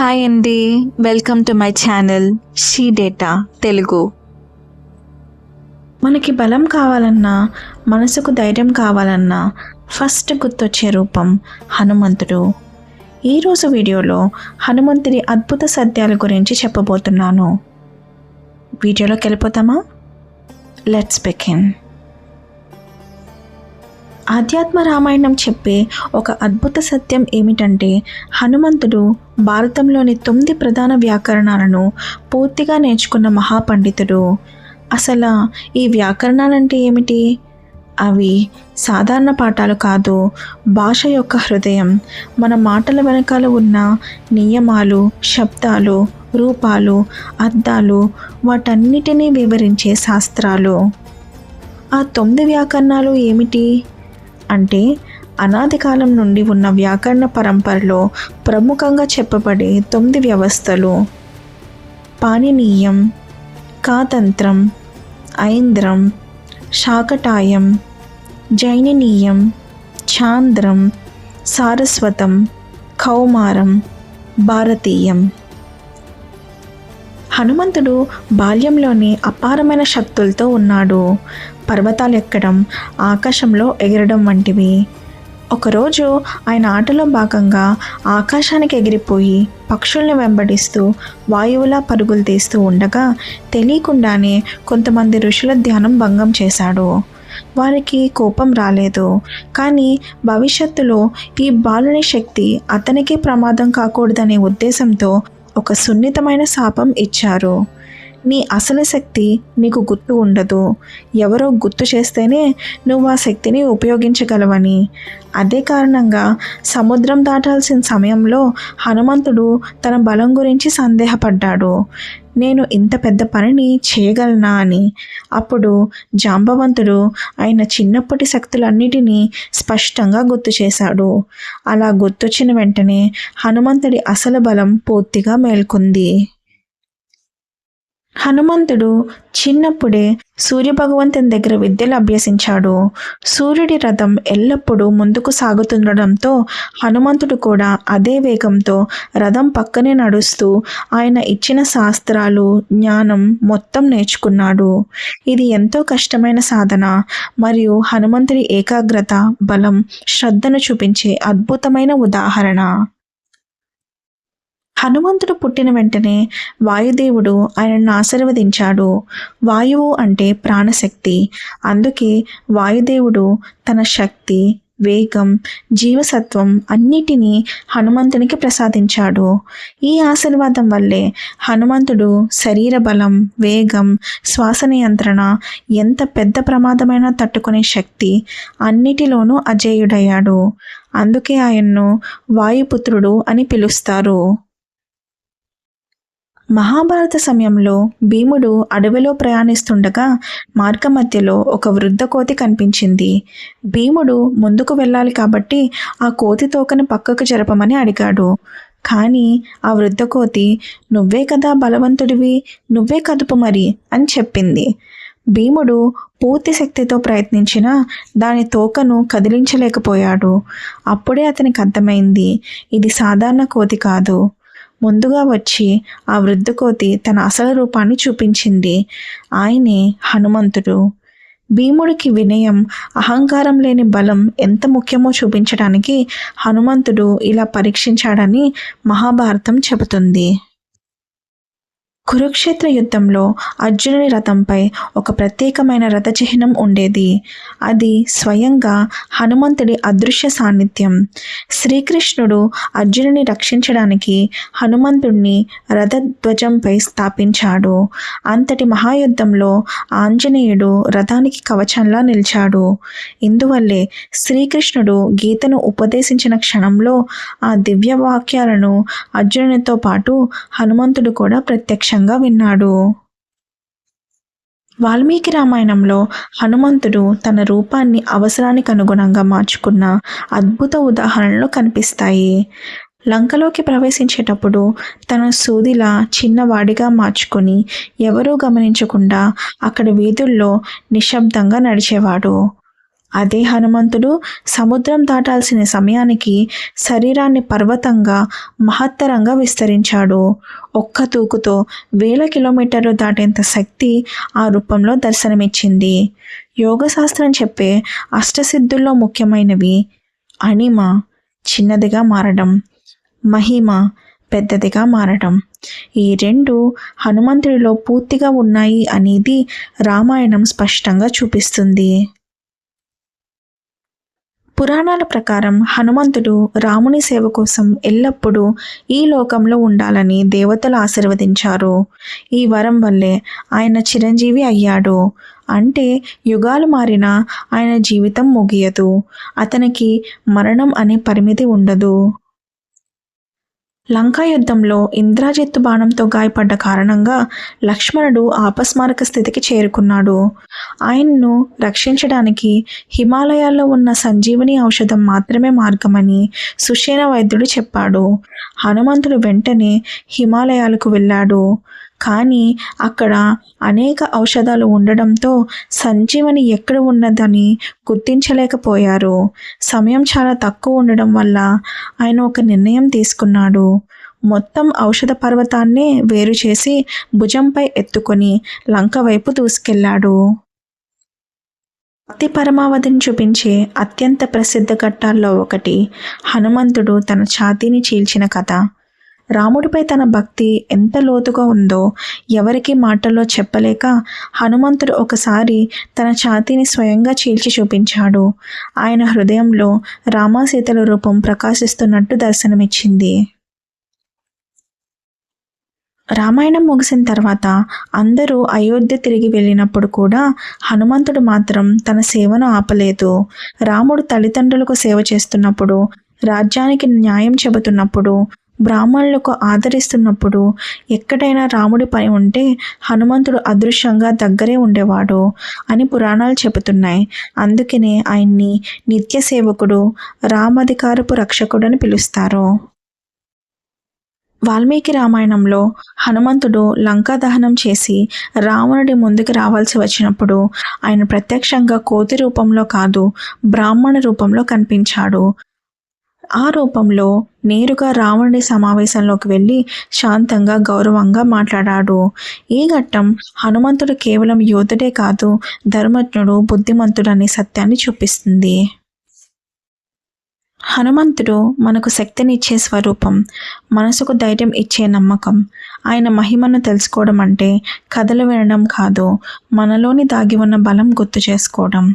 Hi అండి welcome to my channel she data Telugu మనకి బలం కావాలన్నా మనసుకు ధైర్యం కావాలన్నా ఫస్ట్ గుర్తొచ్చే రూపం హనుమంతుడు. ఈరోజు వీడియోలో హనుమంతుడి అద్భుత సత్యాల గురించి చెప్పబోతున్నాను. వీడియోలోకి వెళ్ళిపోతామా? లెట్స్ బిగిన్ ఆధ్యాత్మ రామాయణం చెప్పే ఒక అద్భుత సత్యం ఏమిటంటే హనుమంతుడు భారతంలోని తొమ్మిది ప్రధాన వ్యాకరణాలను పూర్తిగా నేర్చుకున్న మహాపండితుడు. అసలు ఈ వ్యాకరణాలంటే ఏమిటి? అవి సాధారణ పాఠాలు కాదు భాష యొక్క హృదయం. మన మాటల వెనకాల ఉన్న నియమాలు శబ్దాలు రూపాలు అర్థాలు వాటన్నిటినీ వివరించే శాస్త్రాలు. ఆ తొమ్మిది వ్యాకరణాలు ఏమిటి? అంటే అనాది కాలం నుండి ఉన్న వ్యాకరణ పరంపరలో ప్రముఖంగా చెప్పబడే తొమ్మిది వ్యవస్థలు. పాణినీయం కాతంత్రం ఐంద్రం శాకటాయం జైననీయం చాంద్రం సారస్వతం కౌమారం భారతీయం. హనుమంతుడు బాల్యంలోనే అపారమైన శక్తులతో ఉన్నాడు. పర్వతాలు ఎక్కడం ఆకాశంలో ఎగరడం వంటివి. ఒకరోజు ఆయన ఆటలో భాగంగా ఆకాశానికి ఎగిరిపోయి పక్షుల్ని వెంబడిస్తూ వాయువులా పరుగులు తీస్తూ ఉండగా తెలియకుండానే కొంతమంది ఋషుల ధ్యానం భంగం చేశాడు. వారికి కోపం రాలేదు. కానీ భవిష్యత్తులో ఈ బాలుని శక్తి అతనికే ప్రమాదం కాకూడదనే ఉద్దేశంతో ఒక సున్నితమైన శాపం ఇచ్చారు. నీ అసలు శక్తి నీకు గుర్తు ఉండదు. ఎవరో గుర్తు చేస్తేనే నువ్వు ఆ శక్తిని ఉపయోగించగలవని. అదే కారణంగా సముద్రం దాటాల్సిన సమయంలో హనుమంతుడు తన బలం గురించి సందేహపడ్డాడు. నేను ఇంత పెద్ద పనిని చేయగలనా అని. అప్పుడు జాంబవంతుడు ఆయన చిన్నప్పటి శక్తులన్నిటినీ స్పష్టంగా గుర్తు చేశాడు. అలా గుర్తొచ్చిన వెంటనే హనుమంతుడి అసలు బలం పూర్తిగా మేల్కొంది. హనుమంతుడు చిన్నప్పుడే సూర్యభగవంతుని దగ్గర విద్యలు అభ్యసించాడు. సూర్యుడి రథం ఎల్లప్పుడూ ముందుకు సాగుతుండడంతో హనుమంతుడు కూడా అదే వేగంతో రథం పక్కనే నడుస్తూ ఆయన ఇచ్చిన శాస్త్రాలు జ్ఞానం మొత్తం నేర్చుకున్నాడు. ఇది ఎంతో కష్టమైన సాధన మరియు హనుమంతుడి ఏకాగ్రత బలం శ్రద్ధను చూపించే అద్భుతమైన ఉదాహరణ. హనుమంతుడు పుట్టిన వెంటనే వాయుదేవుడు ఆయనను ఆశీర్వదించాడు. వాయువు అంటే ప్రాణశక్తి. అందుకే వాయుదేవుడు తన శక్తి వేగం జీవసత్వం అన్నిటినీ హనుమంతునికి ప్రసాదించాడు. ఈ ఆశీర్వాదం వల్లే హనుమంతుడు శరీర బలం వేగం శ్వాస నియంత్రణ ఎంత పెద్ద ప్రమాదమైనా తట్టుకునే శక్తి అన్నిటిలోనూ అజేయుడయ్యాడు. అందుకే ఆయన్ను వాయుపుత్రుడు అని పిలుస్తారు. మహాభారత సమయంలో భీముడు అడవిలో ప్రయాణిస్తుండగా మార్గమధ్యలో ఒక వృద్ధ కోతి కనిపించింది. భీముడు ముందుకు వెళ్ళాలి కాబట్టి ఆ కోతి తోకను పక్కకు జరపమని అడిగాడు. కానీ ఆ వృద్ధ కోతి నువ్వే కదా బలవంతుడివి నువ్వే కదుపు మరి అని చెప్పింది. భీముడు పూర్తి శక్తితో ప్రయత్నించినా దాని తోకను కదిలించలేకపోయాడు. అప్పుడే అతనికి అర్థమైంది ఇది సాధారణ కోతి కాదు. ముందుగా వచ్చి ఆ వృద్ధకోతి తన అసలు రూపాన్ని చూపించింది. ఆయనే హనుమంతుడు. భీముడికి వినయం అహంకారం లేని బలం ఎంత ముఖ్యమో చూపించడానికి హనుమంతుడు ఇలా పరీక్షించాడని మహాభారతం చెబుతుంది. కురుక్షేత్ర యుద్ధంలో అర్జునుడి రథంపై ఒక ప్రత్యేకమైన రథ చిహ్నం ఉండేది. అది స్వయంగా హనుమంతుడి అదృశ్య సాన్నిధ్యం. శ్రీకృష్ణుడు అర్జునుని రక్షించడానికి హనుమంతుడిని రథధ్వజంపై స్థాపించాడు. అంతటి మహాయుద్ధంలో ఆంజనేయుడు రథానికి కవచంలా నిలిచాడు. ఇందువల్లే శ్రీకృష్ణుడు గీతను ఉపదేశించిన క్షణంలో ఆ దివ్య వాక్యాలను అర్జునునితో పాటు హనుమంతుడు కూడా ప్రత్యక్షంగా విన్నాడు. వాల్మీకి రామాయణంలో హనుమంతుడు తన రూపాన్ని అవసరానికి అనుగుణంగా మార్చుకున్న అద్భుత ఉదాహరణలు కనిపిస్తాయి. లంకలోకి ప్రవేశించేటప్పుడు తన సూదిలా చిన్నవాడిగా మార్చుకొని ఎవరూ గమనించకుండా అక్కడ వీధుల్లో నిశ్శబ్దంగా నడిచేవాడు. అదే హనుమంతుడు సముద్రం దాటాల్సిన సమయానికి శరీరాన్ని పర్వతంగా మహత్తరంగా విస్తరించాడు. ఒక్క తూకుతో వేల కిలోమీటర్లు దాటేంత శక్తి ఆ రూపంలో దర్శనమిచ్చింది. యోగశాస్త్రం చెప్పే అష్టసిద్ధుల్లో ముఖ్యమైనవి అణిమ చిన్నదిగా మారడం మహిమ పెద్దదిగా మారడం. ఈ రెండు హనుమంతుడిలో పూర్తిగా ఉన్నాయి అనేది రామాయణం స్పష్టంగా చూపిస్తుంది. పురాణాల ప్రకారం హనుమంతుడు రాముని సేవ కోసం ఎల్లప్పుడూ ఈ లోకంలో ఉండాలని దేవతలు ఆశీర్వదించారు. ఈ వరం వల్లే ఆయన చిరంజీవి అయ్యాడు. అంటే యుగాలు మారినా ఆయన జీవితం ముగియదు. అతనికి మరణం అనే పరిమితి ఉండదు. లంకా యుద్ధంలో ఇంద్రాజిత్తు బాణంతో గాయపడ్డ కారణంగా లక్ష్మణుడు ఆపస్మారక స్థితికి చేరుకున్నాడు. ఆయన్ను రక్షించడానికి హిమాలయాల్లో ఉన్న సంజీవని ఔషధం మాత్రమే మార్గమని సుషేణ వైద్యుడు చెప్పాడు. హనుమంతుడు వెంటనే హిమాలయాలకు వెళ్ళాడు. కానీ అక్కడ అనేక ఔషధాలు ఉండడంతో సంజీవని ఎక్కడ ఉన్నదని గుర్తించలేకపోయారు. సమయం చాలా తక్కువ ఉండడం వల్ల ఆయన ఒక నిర్ణయం తీసుకున్నాడు. మొత్తం ఔషధ పర్వతాన్నే వేరు చేసి భుజంపై ఎత్తుకొని లంక వైపు దూసుకెళ్ళాడు భక్తి పరమావధిని చూపించే అత్యంత ప్రసిద్ధ ఘట్టాల్లో ఒకటి. హనుమంతుడు తన ఛాతీని చీల్చిన కథ. రాముడిపై తన భక్తి ఎంత లోతుగా ఉందో ఎవరికి మాటల్లో చెప్పలేక హనుమంతుడు ఒకసారి తన ఛాతీని స్వయంగా చీల్చి చూపించాడు. ఆయన హృదయంలో రామాసీతల రూపం ప్రకాశిస్తున్నట్టు దర్శనమిచ్చింది. రామాయణం ముగిసిన తర్వాత అందరూ అయోధ్య తిరిగి వెళ్ళినప్పుడు కూడా హనుమంతుడు మాత్రం తన సేవను ఆపలేదు. రాముడు తల్లిదండ్రులకు సేవ చేస్తున్నప్పుడు రాజ్యానికి న్యాయం చెబుతున్నప్పుడు బ్రాహ్మణులకు ఆదరిస్తున్నప్పుడు ఎక్కడైనా రాముడి పని ఉంటే హనుమంతుడు అదృశ్యంగా దగ్గరే ఉండేవాడు అని పురాణాలు చెబుతున్నాయి. అందుకనే ఆయన్ని నిత్య సేవకుడు రామధికారపు రక్షకుడు అని పిలుస్తారు. వాల్మీకి రామాయణంలో హనుమంతుడు లంకా దహనం చేసి రావణుడి ముందుకు రావాల్సి వచ్చినప్పుడు ఆయన ప్రత్యక్షంగా కోతి రూపంలో కాదు బ్రాహ్మణ రూపంలో కనిపించాడు. ఆ రూపంలో నేరుగా రావణుడి సమావేశంలోకి వెళ్ళి శాంతంగా గౌరవంగా మాట్లాడాడు. ఈ ఘట్టం హనుమంతుడు కేవలం యోధుడే కాదు ధర్మజ్ఞుడు బుద్ధిమంతుడు అనే సత్యాన్ని చూపిస్తుంది. హనుమంతుడు మనకు శక్తినిచ్చే స్వరూపం మనసుకు ధైర్యం ఇచ్చే నమ్మకం. ఆయన మహిమను తెలుసుకోవడం అంటే కథలు వినడం కాదు మనలోని దాగి ఉన్న బలం గుర్తు చేసుకోవడం.